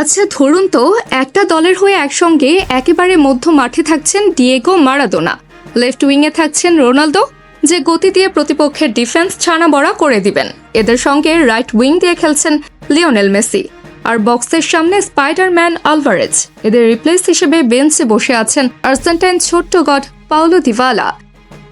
আচ্ছা ধরুন তো, একটা দলের হয়ে একসঙ্গে একেবারে মধ্য মাঠে থাকছেন ডিয়েগো মারাদোনা। লেফট উইংয়ে থাকছেন রোনালদো, যে গতি দিয়ে প্রতিপক্ষের ডিফেন্স ছানা বড়া করে দিবেন। এদের সঙ্গে রাইট উইং দিয়ে খেলছেন লিওনেল মেসি। আর বক্সের সামনে স্পাইডারম্যান আলভারেজ। এদের রিপ্লেস হিসেবে বেঞ্চে বসে আছেন আর্জেন্টাইন ছোট্ট গড পাউলো দিভালা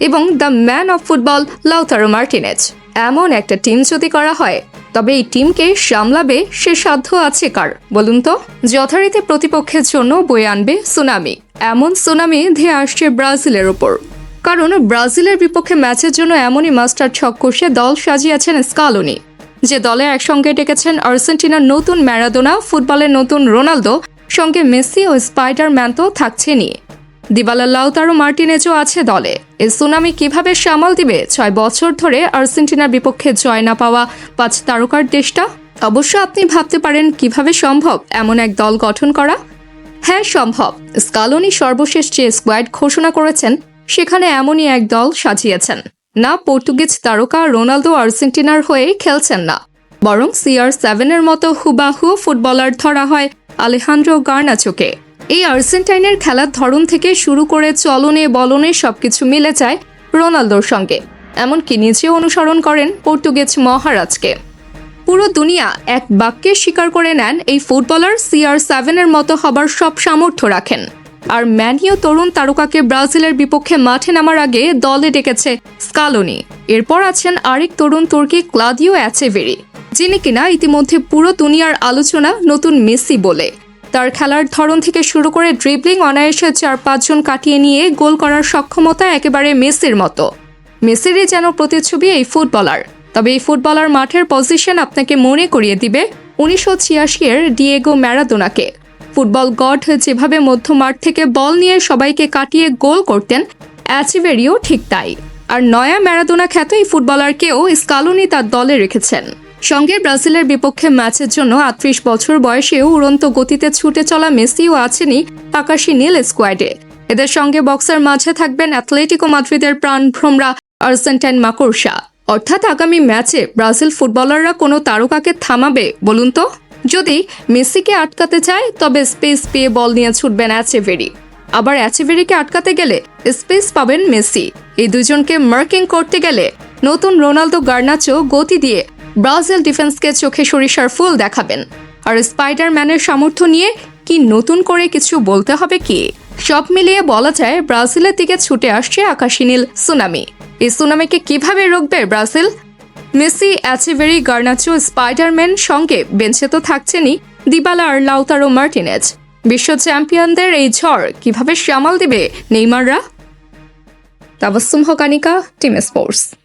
এবং the man of football Lautaro Martinez. এমন একটা টিম যদি করা হয়, তবে এই টিমকে সামলাবে সে সাধ্য আছে কার? বলুন তো? যথারীতি প্রতিপক্ষের জন্য বয়ে আনবে সুনামি। এমন সুনামি ধেয়ে আসছে ব্রাজিলের ওপর কারণ ব্রাজিলের বিপক্ষে ম্যাচের জন্য এমনই মাস্টার ছক কষে দল সাজিয়েছেন স্কালোনি। যে দলে একসঙ্গে ডেকেছেন আর্জেন্টিনার নতুন ম্যারাদোনা ফুটবলের নতুন রোনালদো, সঙ্গে মেসি ও স্পাইডার স্পাইডারম্যান তো থাকছেনই। দিবালা লাউতারো মার্টিনেজও আছে দলে। এ সুনামি কীভাবে সামাল দিবে? ছয় বছর ধরে আর্জেন্টিনার বিপক্ষে জয় না পাওয়া পাঁচ তারকার দেশটা? অবশ্য আপনি ভাবতে পারেন কীভাবে সম্ভব এমন এক দল গঠন করা? হ্যাঁ সম্ভব। স্কালোনি সর্বশেষ যে স্কোয়াড ঘোষণা করেছেন, সেখানে এমনই এক দল সাজিয়েছেন। না পর্তুগিজ তারকা রোনালদো আর্জেন্টিনার হয়ে খেলছেন না। বরং সিআর সেভেনের মতো হুবাহু ফুটবলার ধরা হয় আলেহান্দ্রো গার্নাচোকে। এই আর্জেন্টাইনের খেলার ধরন থেকে শুরু করে চলনে বলনে সবকিছু মিলে যায় রোনালদোর সঙ্গে। এমনকি নিজেও অনুসরণ করেন পর্তুগিজ মহারাজকে। পুরো দুনিয়া এক বাক্যে স্বীকার করে নেন এই ফুটবলার সিআর সেভেনের মতো হবার সব সামর্থ্য রাখেন। আর ম্যানিও তরুণ তারকাকে ব্রাজিলের বিপক্ষে মাঠে নামার আগে দলে ডেকেছে স্কালোনি। এরপর আছেন আরেক তরুণ তুর্কি ক্লাদিও অ্যাচেভেরি, যিনি কিনা ইতিমধ্যে পুরো দুনিয়ার আলোচনা নতুন মেসি বলে। তার খেলার ধরন থেকে শুরু করে ড্রিবলিং অনায়াসে চার পাঁচজন কাটিয়ে নিয়ে গোল করার সক্ষমতা একেবারে মেসির মতো। মেসিরই যেন প্রতিচ্ছবি এই ফুটবলার। তবে এই ফুটবলার মাঠের পজিশন আপনাকে মনে করিয়ে দিবে উনিশশো ছিয়াশি এর ডিয়েগো ম্যারাদোনাকে ফুটবল গড যেভাবে মধ্য মাঠ থেকে বল নিয়ে সবাইকে কাটিয়ে গোল করতেন অ্যাচিভেরিও ঠিক তাই। আর নয়া ম্যারাদোনা খ্যাত এই ফুটবলারকেও স্কালোনি তার দলে রেখেছেন। সঙ্গে ব্রাজিলের বিপক্ষে ম্যাচের জন্য আটত্রিশ বছর বয়সেও উড়ন্ত গতিতে ছুটে চলা মেসিও আছেনই আকাশী নীল স্কোয়াডে। এদের সঙ্গে বক্সার মাঝে থাকবেন অ্যাথলেটিকো মাদ্রিদের প্রাণ ভ্রমরা আর্জেন্টাইন মাকড়সা। অর্থাৎ আগামী ম্যাচে ব্রাজিল ফুটবলাররা কোনো তারকাকে থামাবে বলুন তো? যদি মেসিকে আটকাতে চায়, তবে স্পেস পেয়ে বল নিয়ে ছুটবেন অ্যাচেভেরি। আবার অ্যাচেভেরিকে আটকাতে গেলে স্পেস পাবেন মেসি। এই দুজনকে মার্কিং করতে গেলে নতুন রোনালদো গার্নাচো গতি দিয়ে ব্রাজিল ডিফেন্সকে চোখে সরিষার ফুল দেখাবেন। আর স্পাইডারম্যানের সামর্থ্য নিয়ে কি নতুন করে কিছু বলতে হবে কি? সব মিলিয়ে বলা যায়, ব্রাজিলের দিকে ছুটে আসছে আকাশী নীল সুনামি। এই সুনামিকে কীভাবে রুখবে Brazil? Messi Echeverri Garnacho, Spiderman সঙ্গে বেঞ্চে তো থাকছেনই দিবালা আর লাউতারো মার্টিনেজ। বিশ্ব চ্যাম্পিয়নদের এই ঝড় কীভাবে সামাল দিবে নেইমাররা? তাবাসুম হকানিকা, টিম স্পোর্টস।